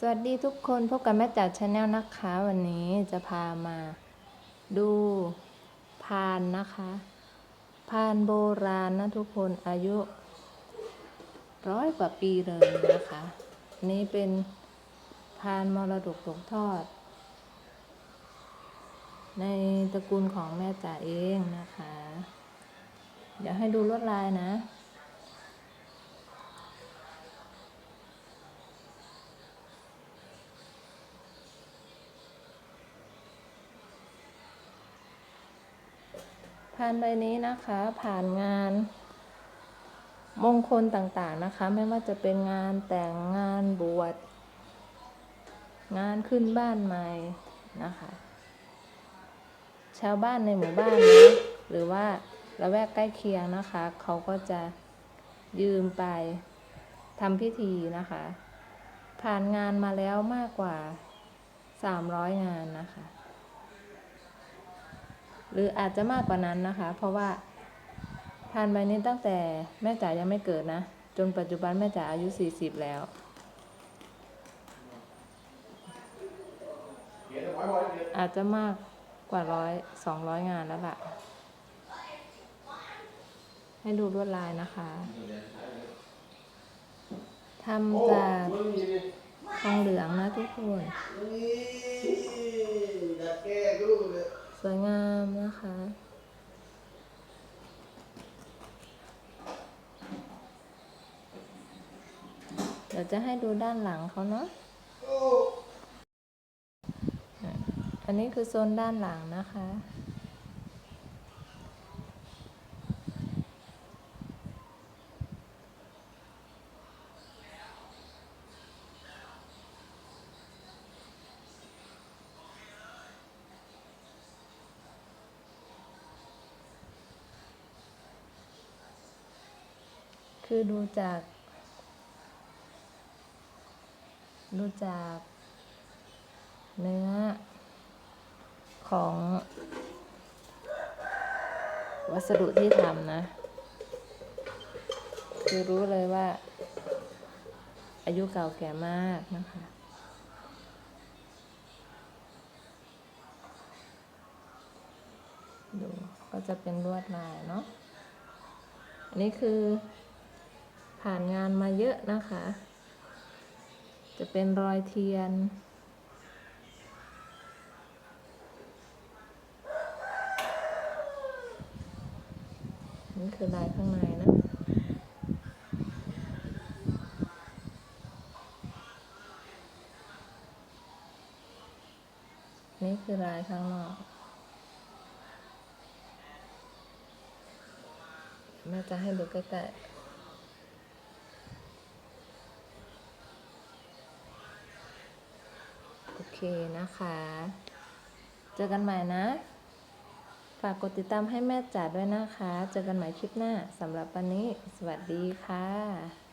สวัสดีทุกคนพบกับแม่จ๋าชาแนลนะคะ วันนี้จะพามาดูพานนะคะพานโบราณนะทุกคนอายุร้อยกว่าปีเลยนะคะนนี้เป็นพานมรดกตกทอด ในตระกูลของแม่จ๋าเองนะคะ เดี๋ยวให้ดูลวดลายนะ ผ่านใบนี้นะคะผ่านงาน มงคลต่างๆนะคะ ไม่ว่าจะเป็นงานแต่งงานบวชงานขึ้นบ้านใหม่นะคะ ชาวบ้านในหมู่บ้านนะหรือว่าละแวกใกล้เคียงนะคะ เขาก็จะยืมไปทำพิธีนะคะ ผ่านงานมาแล้วมากกว่า 300 งานนะคะ หรืออาจจะมากกว่านั้นนะคะ เพราะว่าผ่านใบนี้ตั้งแต่แม่จ๋ายังไม่เกิดนะ จนปัจจุบันแม่จ๋าอายุ 40 แล้วอาจจะมากกว่าร้อยสองร้อยงานแล้วล่ะ ให้ดูลวดลายนะคะทำจากทองเหลืองนะทุกคน สวยงามนะคะ เดี๋ยวจะให้ดูด้านหลังเขาเนาะ อันนี้คือโซนด้านหลังนะคะ คือดูจาก ดูจากเนื้อของ วัสดุที่ทำนะ คือรู้เลยว่า อายุเก่าแก่มากนะคะดูก็จะเป็นลวดลายเนาะ อันนี้คือ ผ่านงานมาเยอะนะคะ จะเป็นรอยเทียน นี่คือลายข้างในนะนี่คือลายข้างนอกแม่จะให้ดูใกล้ๆ โอเคนะคะ เจอกันใหม่นะ ฝากกดติดตามให้แม่จ๋าด้วยนะคะ เจอกันใหม่คลิปหน้าสำหรับวันนี้ สวัสดีค่ะ